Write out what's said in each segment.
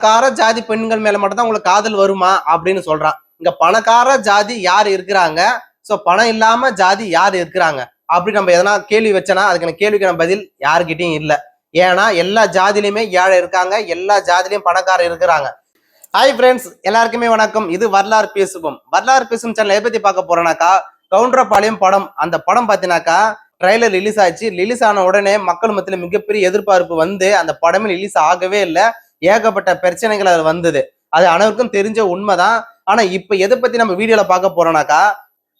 பணக்கார ஜாதி பெண்கள் மேல மட்டும் தான் உங்களுக்கு காதல் வருமா அப்படின்னு சொல்றான். இங்க பணக்கார ஜாதி யார் இருக்கிறாங்க? சோ பணம் இல்லாம ஜாதி யார் இருக்கிறாங்க? அப்படி நம்ம எதனா கேள்வி வச்சனா அதுக்கான கேள்விக்கான பதில் யாருக்கிட்டையும் இல்ல. ஏன்னா எல்லா ஜாதிலையுமே ஏழை இருக்காங்க எல்லா ஜாதிலையும் பணக்காரர் இருக்கிறாங்க. ஹாய் ஃப்ரெண்ட்ஸ் எல்லாருக்குமே வணக்கம். இது வரலாறு பேசுவோம். வரலாறு பேசும் சேனல் எதை பத்தி பார்க்க போறோம்னாக்கா கவுண்டரபாளையம் படம். அந்த படம் பார்த்தீங்கன்னாக்கா ட்ரைலர் ரிலீஸ் ஆச்சு. ரிலீஸ் ஆன உடனே மக்கள் மத்தியில் மிகப்பெரிய எதிர்பார்ப்பு வந்து அந்த படமே ரிலீஸ் ஆகவே இல்லை. ஏகப்பட்ட பிரச்சனைகள் அது வந்தது. அது அனைவருக்கும் தெரிஞ்ச உண்மைதான். ஆனா இப்ப எதை பத்தி நம்ம வீடியோல பார்க்க போறோம்னாக்கா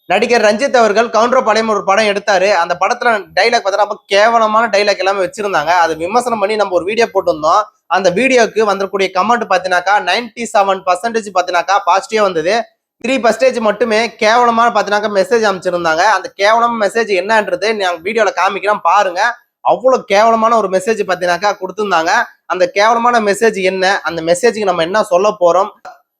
நடிகர் ரஞ்சித் அவர்கள் கவுண்டர் பாளையம் ஒரு படம் எடுத்தாரு. அந்த படத்துல டைலாக் பார்த்தா ரொம்ப கேவலமான டைலாக் எல்லாமே வச்சிருந்தாங்க. அதை விமர்சனம் பண்ணி நம்ம ஒரு வீடியோ போட்டிருந்தோம். அந்த வீடியோக்கு வந்திருக்கூடிய கமெண்ட் பார்த்தீங்கன்னாக்கா நைன்டி செவன் பர்சன்டேஜ் பார்த்தீங்கன்னாக்கா பாசிட்டிவா வந்தது. த்ரீ பர்சன்டேஜ் மட்டுமே கேவலமான பார்த்தீங்கன்னாக்கா மெசேஜ் அமைச்சிருந்தாங்க அந்த கேவலமான மெசேஜ் என்னன்றது நான் வீடியோல காமிக்கிறேன் பாருங்க. அவ்வளவு கேவலமான ஒரு மெசேஜ் பார்த்தீங்கன்னாக்கா கொடுத்துருந்தாங்க. அந்த கேவலமான மெசேஜ் என்ன? அந்த மெசேஜுக்கு நம்ம என்ன சொல்ல போறோம்?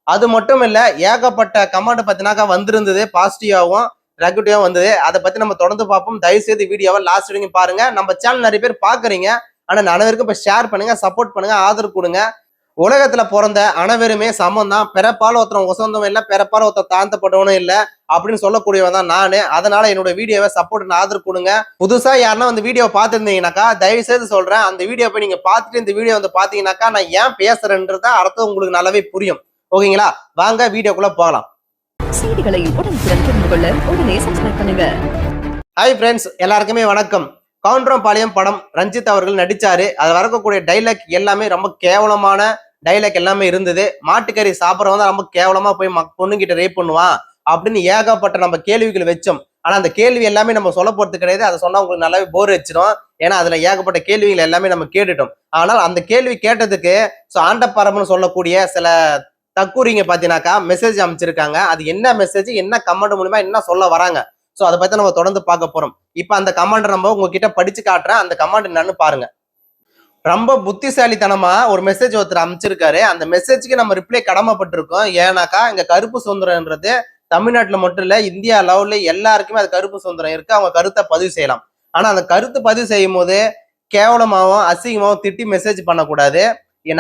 அது மட்டும் இல்ல ஏகப்பட்ட கமெண்ட் பத்தினாக்கா வந்திருந்தது பாசிட்டிவாகவும் நெகட்டிவாகவும் வந்தது. அதை பத்தி நம்ம தொடர்ந்து பார்ப்போம். தயவு செய்து வீடியோவை லாஸ்ட் வரைக்கும் பாருங்க. நம்ம சேனல் நிறைய பேர் பாக்குறீங்க ஆனா பேருக்கு இப்ப ஷேர் பண்ணுங்க சப்போர்ட் பண்ணுங்க ஆதரவு கொடுங்க. உலகத்துல பிறந்த அனைவருமே சமம் தான் பிறப்பால ஒருத்தன் உசந்தவன் இல்ல பிறப்பால ஒருத்தன் தாழ்த்தப்பட்டவனும் இல்ல அப்படின்னு சொல்லக்கூடியவன் தான் நானு. அதனால என்னோட வீடியோவை சப்போர்ட் ஆதரவு கொடுங்க. புதுசா யாருன்னா அந்த வீடியோ பார்த்துருந்தீங்கன்னாக்கா தயவு செய்து சொல்றேன் அந்த வீடியோ போய் நீங்க பார்த்துட்டு இந்த வீடியோ வந்து பாத்தீங்கன்னாக்கா நான் ஏன் பேசுறேன்றத அர்த்தம் உங்களுக்கு நல்லாவே புரியும். ஓகேங்களா? வாங்க வீடியோக்குள்ள போகலாம். செய்திகளை உடனுக்குடன் தெரிந்து கொள்ள உடனே சப்ஸ்கிரைப் பண்ணுங்க. ஹாய் ஃப்ரெண்ட்ஸ் எல்லாருக்குமே வணக்கம். கவுண்டரம்பாளையம் படம் ரஞ்சித் அவர்கள் நடிச்சாரு. அது வரக்கூடிய டைலாக் எல்லாமே ரொம்ப கேவலமான டைலாக் எல்லாமே இருந்தது. மாட்டுக்கறி சாப்பிட்றவன் தான் ரொம்ப கேவலமா போய் மக் பொண்ணுகிட்ட ரேப் பண்ணுவான் அப்படின்னு ஏகப்பட்ட நம்ம கேள்விகள் வச்சோம். ஆனா அந்த கேள்வி எல்லாமே நம்ம சொல்ல போறது கிடையாது. அதை சொன்னா உங்களுக்கு நல்லாவே போர் வச்சிடும் ஏன்னா அதுல ஏகப்பட்ட கேள்விகள் எல்லாமே நம்ம கேட்டுட்டோம். ஆனால் அந்த கேள்வி கேட்டதுக்கு ஸோ ஆண்டப்பரம்னு சொல்லக்கூடிய சில தக்குரிங்க பாத்தீங்கன்னாக்கா மெசேஜ் அமைச்சிருக்காங்க. அது என்ன மெசேஜ் என்ன கமெண்ட் மூலியமா என்ன சொல்ல வராங்க? ஸோ அதை பற்றி நம்ம தொடர்ந்து பார்க்க போகிறோம் இப்போ அந்த கமாண்டை நம்ம உங்ககிட்ட படித்து காட்டுறேன். அந்த கமாண்ட் என்னன்னு பாருங்க. ரொம்ப புத்திசாலித்தனமா ஒரு மெசேஜ் ஒருத்தர் அமைச்சிருக்காரு. அந்த மெசேஜ்க்கு நம்ம ரிப்ளை கடமைப்பட்டிருக்கோம். ஏன்னாக்கா இங்க கருப்பு சுதந்திரம்ன்றது தமிழ்நாட்டில் மட்டும் இல்ல இந்தியா லெவல்ல எல்லாருக்குமே அது கருப்பு சுதந்திரம் இருக்கு. அவங்க கருத்தை பதிவு செய்யலாம். ஆனா அந்த கருத்து பதிவு செய்யும் போது கேவலமாகவும் அசிங்கமாகவும் திட்டி மெசேஜ் பண்ணக்கூடாது.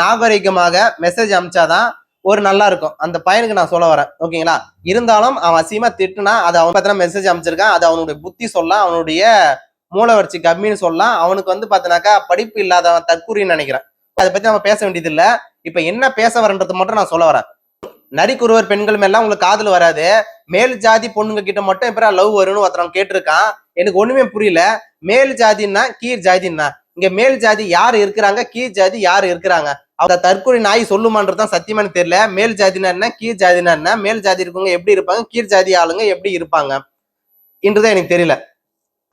நாகரிகமாக மெசேஜ் அமிச்சாதான் ஒரு நல்லா இருக்கும். அந்த பையனுக்கு நான் சொல்ல வரேன். ஓகேங்களா இருந்தாலும் அவன் அசியமா திட்டுனா அது அவன் பார்த்தீங்கன்னா மெசேஜ் அமைச்சிருக்கான் அது அவனுடைய புத்தி சொல்லலாம் அவனுடைய மூலவர்ச்சி கம்மின்னு சொல்லலாம் அவனுக்கு வந்து பார்த்தீங்கன்னாக்கா படிப்பு இல்லாதவன் தற்கூறின்னு நினைக்கிறேன். அதை பத்தி நம்ம பேச வேண்டியது இல்ல இப்ப என்ன பேச வரன்றது மட்டும் நான் சொல்ல வரேன். நரிக்குருவர் பெண்கள் மேலாம் உங்களுக்கு காதல் வராது. மேல் ஜாதி பொண்ணுங்க கிட்ட மட்டும் எப்பரா லவ் வரும்னு ஒருத்தன் கேட்டிருக்கான். எனக்கு ஒண்ணுமே புரியல. மேல் ஜாதின்னா கீழ் ஜாதின்னா. இங்க மேல் ஜாதி யார் இருக்கிறாங்க கீழ் ஜாதி யார் இருக்கிறாங்க? அந்த தற்கொலை நாய் சொல்லுமான்றதுதான் சத்தியமானு தெரியல. மேல் ஜாதினா என்ன கீழ் ஜாதினா என்ன? மேல் ஜாதி இருக்கவங்க எப்படி இருப்பாங்க கீழ் ஜாதி ஆளுங்க எப்படி இருப்பாங்க? என்றுதான் எனக்கு தெரியல.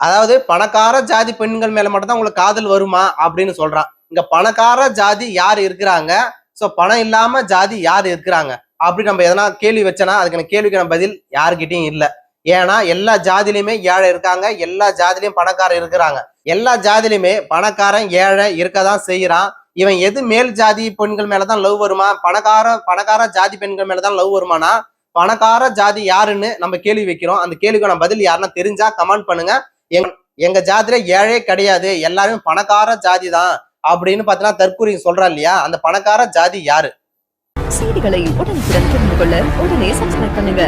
அதாவது பணக்கார ஜாதி பெண்கள் மேல மட்டும் தான் உங்களுக்கு காதல் வருமா அப்படின்னு சொல்றான். இங்க பணக்கார ஜாதி யார் இருக்கிறாங்க? சோ பணம் இல்லாம ஜாதி யார் இருக்கிறாங்க? அப்படி நம்ம எதனா கேள்வி வச்சனா அதுக்கான கேள்விக்கான பதில் யாருக்கிட்டையும் இல்லை. ஏன்னா எல்லா ஜாதிலையுமே ஏழை இருக்காங்க எல்லா ஜாதிலையும் பணக்காரர் இருக்கிறாங்க. எல்லா ஜாதிலையுமே பணக்காரன் ஏழை இருக்க தான் செய்யறான் இவன் எது மேல் ஜாதி பெண்கள் மேலதான் லவ் வருமா? பணக்கார பணக்கார ஜாதி பெண்கள் மேலதான் லவ் வருமானா? பணக்கார ஜாதி யாருன்னு நம்ம கேள்வி வைக்கிறோம். அந்த கேள்விக்கான பதில் யாருன்னா தெரிஞ்சா கமெண்ட் பண்ணுங்க. எங் எங்க ஜாதியில ஏழே கிடையாது. எல்லாருமே பணக்கார ஜாதி தான் அப்படின்னு பார்த்தீங்கன்னா தற்கூரி சொல்றா இல்லையா? அந்த பணக்கார ஜாதி யாரு? செய்திகளை உடனுக்குடன் தெரிந்து கொள்ள உடனே சப்ஸ்கிரைப் பண்ணுங்க.